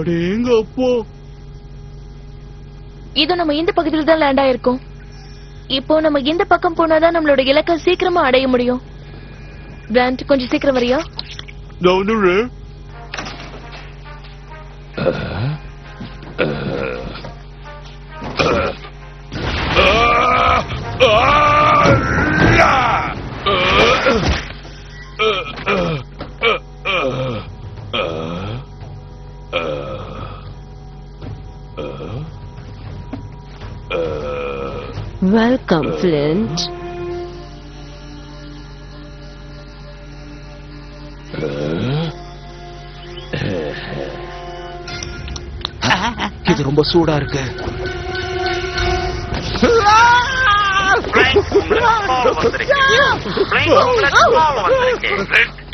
அடேங்கப்பா. இது நம்ம இந்த பகுதியில தான் லேண்ட் ஆயிருக்கோம். இப்போ நம்ம இந்த பக்கம் போனாதான் நம்மளோட இலக்கை சீக்கிரமா அடைய முடியும். பிராண்ட் கொஞ்சம் சீக்கிரம் வரியா? நான் வந்துடுறேன் Welcome, Flint. இது ரொம்ப சூடா இருக்கு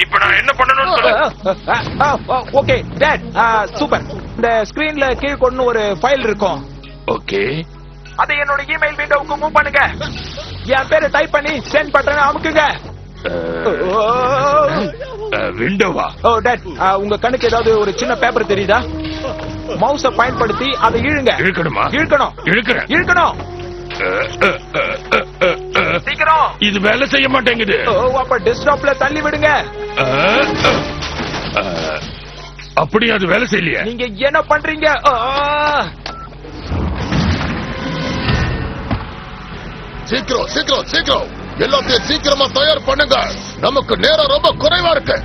இப்ப நான் என்ன பண்ணணும்னு சொல்லு ஓகே டேட் சூப்பர் இந்த ஸ்கிரீன்ல கீழ் கொண்டு ஒரு ஃபைல் இருக்கும். ஓகே அதை என்னோட இமெயில் விண்டோவுக்கு மூவ் பண்ணுங்க. என் பேரை டைப் பண்ணி சென்ட் பட்டனை அமுக்குங்க. விண்டோவா ஓ டேட் உங்க கண்ணுக்கு ஏதாவது ஒரு சின்ன பேப்பர் தெரியுதா? மவுஸ பயன்படுத்தி அதை இழுங்க. இழுக்கணுமா? இழுக்கணும். இழுக்கிறேன். இழுக்கணும். சீக்கிரம். இது வேலை செய்ய மாட்டேங்குது. ஓ, அப்ப டெஸ்க்டாப்ல தள்ளி விடுங்க. அப்படி அது வேலை செய்யலையே? நீங்க என்ன பண்றீங்க! சீக்கிரம் சீக்கிரம் சீக்கிரம். எல்லாத்தையும் சீக்கிரமா தயார் பண்ணுங்க. நமக்கு நேரம் ரொம்ப குறைவா இருக்கு.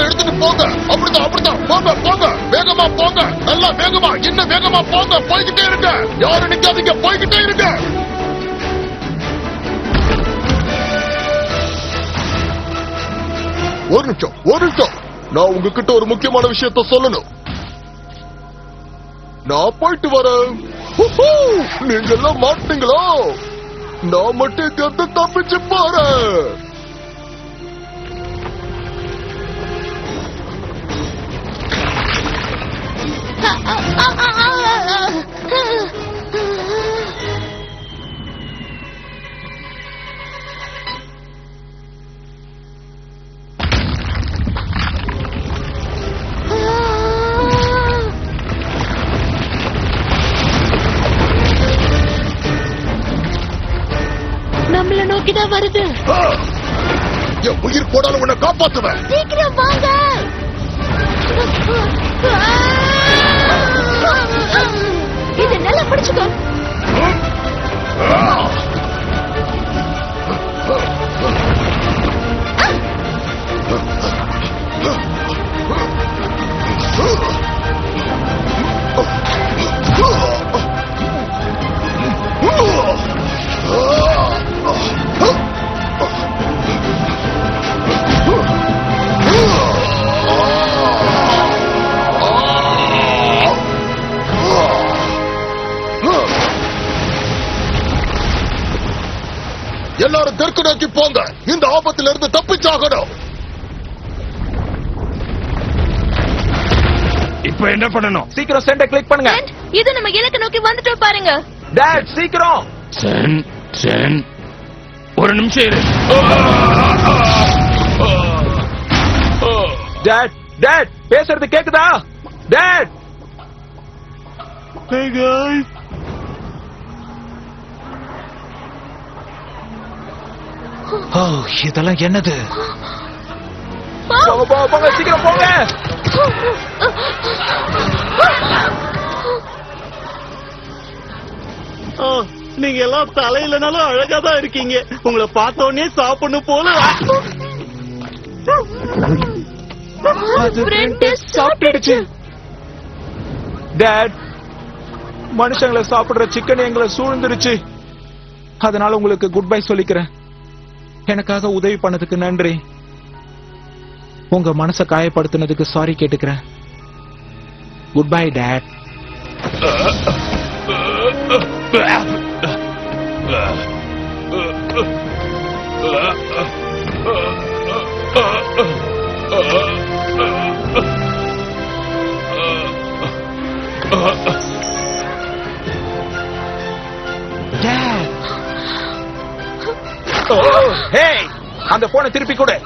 சீக்கிரம் எடுத்துட்டு போங்க. அப்படிதான் அப்படிதான். போங்க போங்க. வேகமா போங்க. நல்லா வேகமா இன்னும் வேகமா போங்க. போய்கிட்டே இருங்க. யாரும் நிக்காதீங்க. போய்கிட்டே இருங்க. ஒரு நிமிஷம் ஒரு நிமிஷம். நான் உங்ககிட்ட ஒரு முக்கியமான விஷயத்த சொல்லணும். நான் போயிட்டு வரேன். நீங்க எல்லாம் மாட்டீங்களோ? நான் மட்டும் தப்பிச்சு போறேன். நம்மள நோக்கி தான் வருது! என் உயிர் போனாலும் உன்னை காப்பாத்துவேன். சீக்கிரம் வாங்க. தெற்கு நோக்கி போங்க. இந்த ஆபத்துல இருந்து தப்பிச்சாகணும். இப்ப என்ன பண்ணணும்? சீக்கிரம் சென்ட கிளிக் பண்ணுங்க. இது நம்ம இலக்கு நோக்கி வந்துட்டோம் பாருங்க. டேட் சீக்கிரம். சென் சென் ஒரு நிமிஷம் இரு. டேட் டேட் பேசுறது கேக்குதா? டேட் Hey guys, ஓ இதெல்லாம் என்னது? போங்க சீக்கிரம் நீங்க எல்லாம் தலையிலனாலும் அழகா தான் இருக்கீங்க. உங்களை பார்த்த உடனே சாப்பிடணும் போல. சாப்பிட்டுடுச்சு. டேட் மனுஷங்களை சாப்பிடுற சிக்கன் எங்களை சூழ்ந்துருச்சு. அதனால உங்களுக்கு குட் பை சொல்லிக்கிறேன். எனக்காக உதவி பண்ணதுக்கு நன்றி. உங்க மனசை காயப்படுத்தினதுக்கு சாரி கேட்டுக்கிறேன். Good bye dad Dad! அந்த போனை திருப்பி கொடு.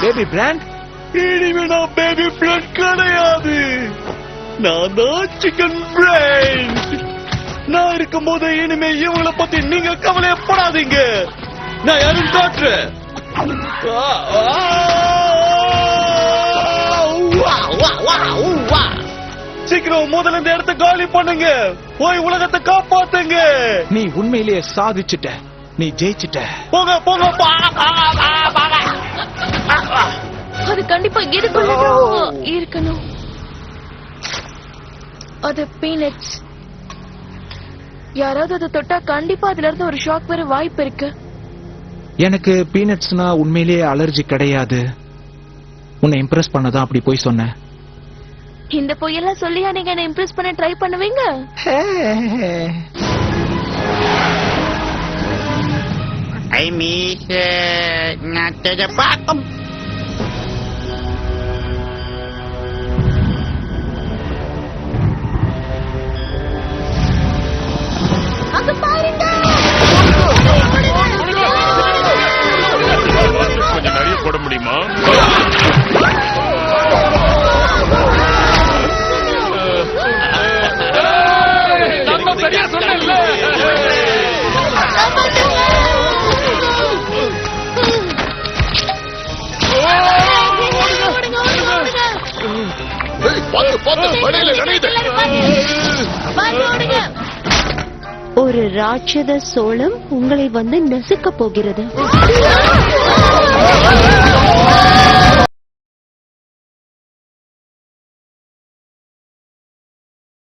பேபி பிராண்ட் இனிமே நான் பேபி பிராண்ட் கிடையாது. நான் தான் சிக்கன் பிராண்ட் நான் இருக்கும்போது இனிமே இவங்கள பத்தி நீங்க கவலையப்படாதீங்க. நான் யாரும் வா. சீக்கிரம் முதல்ல இந்த இடத்த காலி பண்ணுங்க. போய் உலகத்தை காப்பாத்துங்க. நீ உண்மையிலேயே சாதிச்சுட்ட. நீ ஜெயிச்சிட்ட. போங்க போங்க பா, பா, பா, பா, பா. அது கண்டிப்பா இதுக்குள்ளதான் இருக்கணும். அது பீனட்ஸ் யாராவது அதை தொட்டா கண்டிப்பா அதுல இருந்து ஒரு ஷாக் வர வாய்ப்பு இருக்கு. எனக்கு பீனட்ஸ்னா உண்மையிலேயே அலர்ஜி கிடையாது. உன்னை இம்ப்ரெஸ் பண்ணதான் அப்படி போய் சொன்னேன். இந்த பொய்யெல்லாம் சொல்லியா நீங்க என்ன இம்ப்ரெஸ் பண்ண ட்ரை பண்ணுவீங்க? ஐ மிஸ் நட்டத பாக்கம் அங்க பாருங்க கொஞ்சம் நிறைய போட முடியுமா சரியா. ஏய், பாத்து பாத்து வழியில நினைது. ஒரு ராட்சத சோளம் உங்களை வந்து நசுக்க போகிறது.